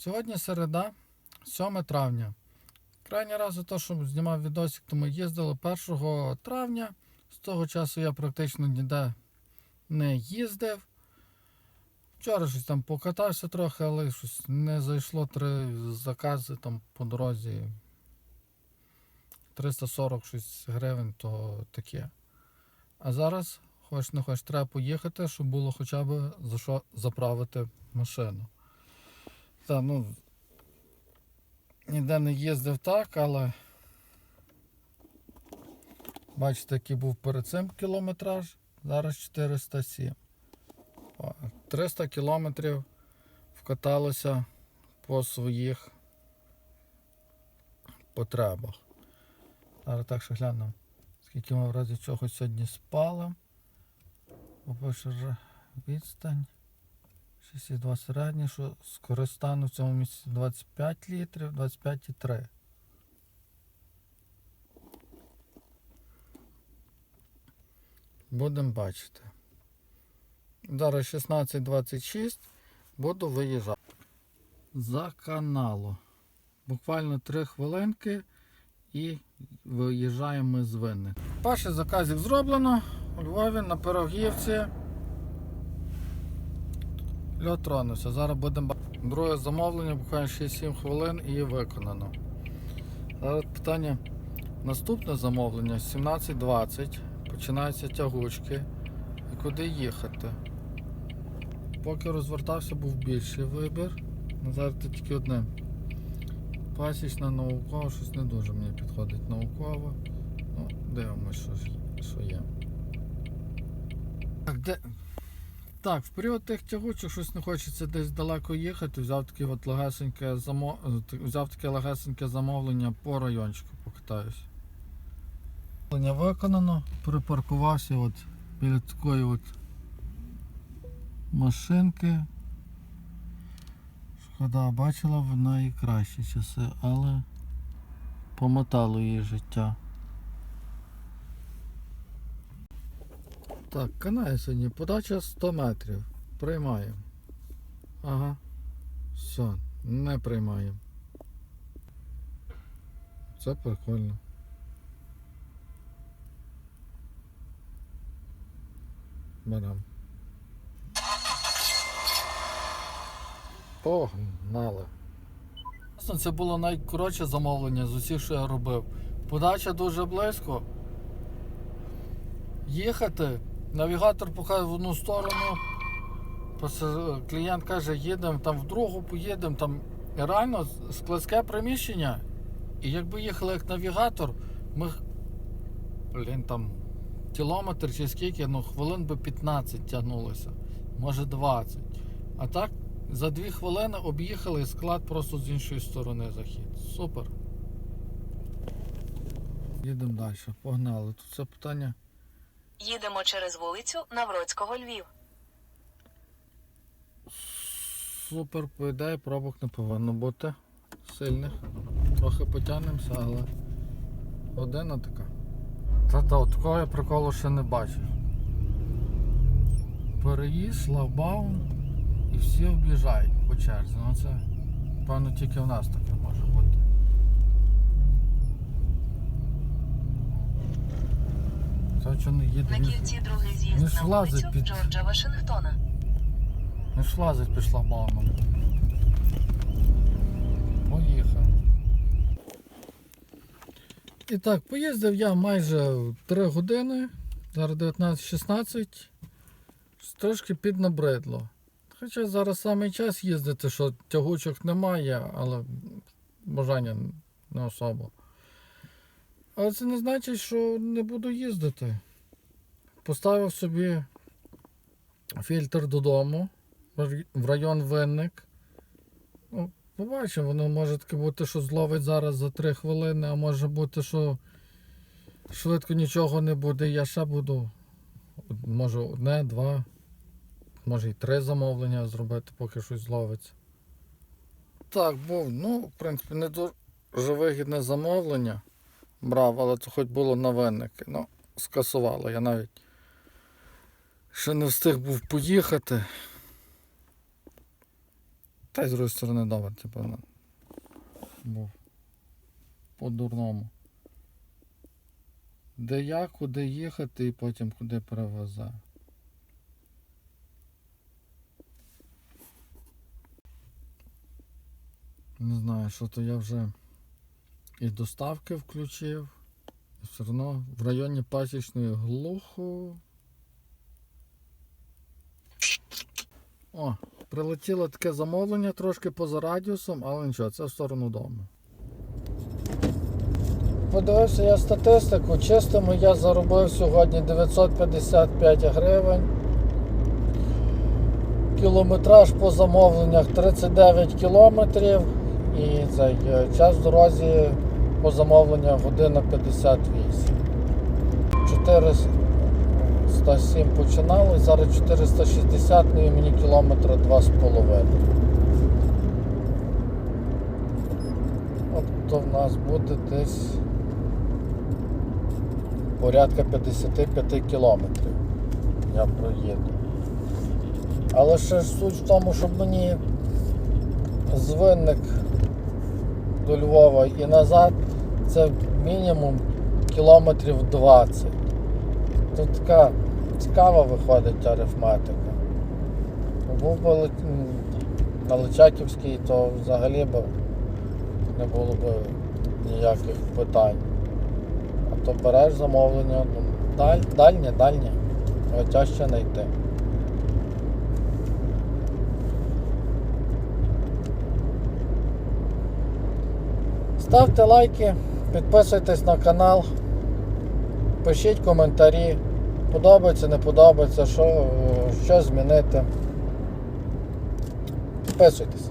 Сьогодні середа, 7 травня. Крайній раз за те, що знімав відосик, то ми їздили 1 травня. З того часу я практично ніде не їздив. Вчора щось там покатався трохи, але щось не зайшло три закази там по дорозі. 340 щось гривень, то таке. А зараз, хоч не хоч, треба поїхати, щоб було хоча б за що заправити машину. Та, ну, ніде не їздив так, але бачите, який був перед цим кілометраж, зараз 407. 300 кілометрів вкаталося по своїх потребах. Зараз так ще глянемо, скільки ми в разі чого сьогодні спали. По-перше, відстань. 6,2 середнє, що скористану в цьому місці 25 літрів, 25,3. Будемо бачити. Зараз 16.26 буду виїжджати. За каналу. Буквально 3 хвилинки і виїжджаємо з винних. Перший заказик зроблено у Львові на Пирогівці. Льот тронувся. Зараз будемо. Друге замовлення, буквально 6-7 хвилин і виконано. Зараз питання. Наступне замовлення 17.20. Починаються тягучки. І куди їхати? Поки розвертався, був більший вибір. Зараз тут тільки одне. Пасічна наукова, щось не дуже мені підходить науково. Ну, дивимось, що, що є. Так, де... Так, в період тих тягучих щось не хочеться десь далеко їхати. Взяв таке от легесеньке замо... взяв таке легесеньке замовлення по райончику покатаюсь. Замовлення виконано, припаркувався от біля такої от машинки. Шкода, бачила вона і кращі часи, але помотало її життя. Так, канає сьогодні. Подача 100 метрів. Приймаємо. Ага. Все, не приймаємо. Це прикольно. Берем. Погнали. Це було найкоротше замовлення з усіх, що я робив. Подача дуже близько. Їхати, навігатор показує в одну сторону. Клієнт каже, їдемо там в другу поїдемо. Там реально складське приміщення. І якби їхали як навігатор, ми блін, там кілометр чи скільки, ну хвилин би 15 тягнулося, може 20. А так за 2 хвилини об'їхали склад просто з іншої сторони захід. Супер. Їдемо далі, погнали. Тут це питання. Їдемо через вулицю Навроцького Львів. Супер, по ідеї, пробок не повинно бути сильних. Трохи потягнемося, але година така. Та та от такого я приколу ще не бачив. Переїзд, шлагбаум і всі об'їжджають по черзі. Ну це, певно, тільки в нас таке може бути. Це що не їде? На Він, кільці другий з'їзд ж на влазить вулицю під- Джорджа Вашингтона. він ж лазить під шлагбаумом. Поїхав. І так, поїздив я майже 3 години, зараз 19.16. Трошки піднабридло. Хоча зараз саме час їздити, що тягучок немає, але бажання не особо. Але це не значить, що не буду їздити. Поставив собі фільтр додому в- район Винник. Ну, побачимо, воно може таке бути, що зловить зараз за 3 хвилини, а може бути, що швидко нічого не буде. Я ще буду, може, одне, два, може і три замовлення зробити, поки щось зловиться. Так, був, ну, в принципі, не дуже вигідне замовлення брав, але це хоч було на винники. Ну, скасувало. Я навіть ще не встиг був поїхати. Та й з другої сторони добре, типу, був по-дурному. Де як, куди їхати і потім куди перевезе. Не знаю, що то я вже і доставки включив. І все одно в районі пасічної глухо. О, прилетіло таке замовлення трошки поза радіусом, але нічого, це в сторону дому. Подивився я статистику, чистими я заробив сьогодні 955 гривень. Кілометраж по замовленнях 39 кілометрів. І цей е, час в дорозі по замовленнях година 58. 407 починали, зараз 460, ну і мені кілометра 2,5. Тобто в нас буде десь порядка 55 кілометрів. Я проїду. Але ще ж суть в тому, щоб мені з Винник до Львова і назад це мінімум кілометрів 20. Тут така цікава виходить арифметика. Був би на Личаківській, то взагалі б не було б ніяких питань. А то береш замовлення, ну, даль, дальнє, дальнє, його тяжче знайти. Ставте лайки, підписуйтесь на канал, пишіть коментарі, подобається, не подобається, що, що змінити. Підписуйтесь.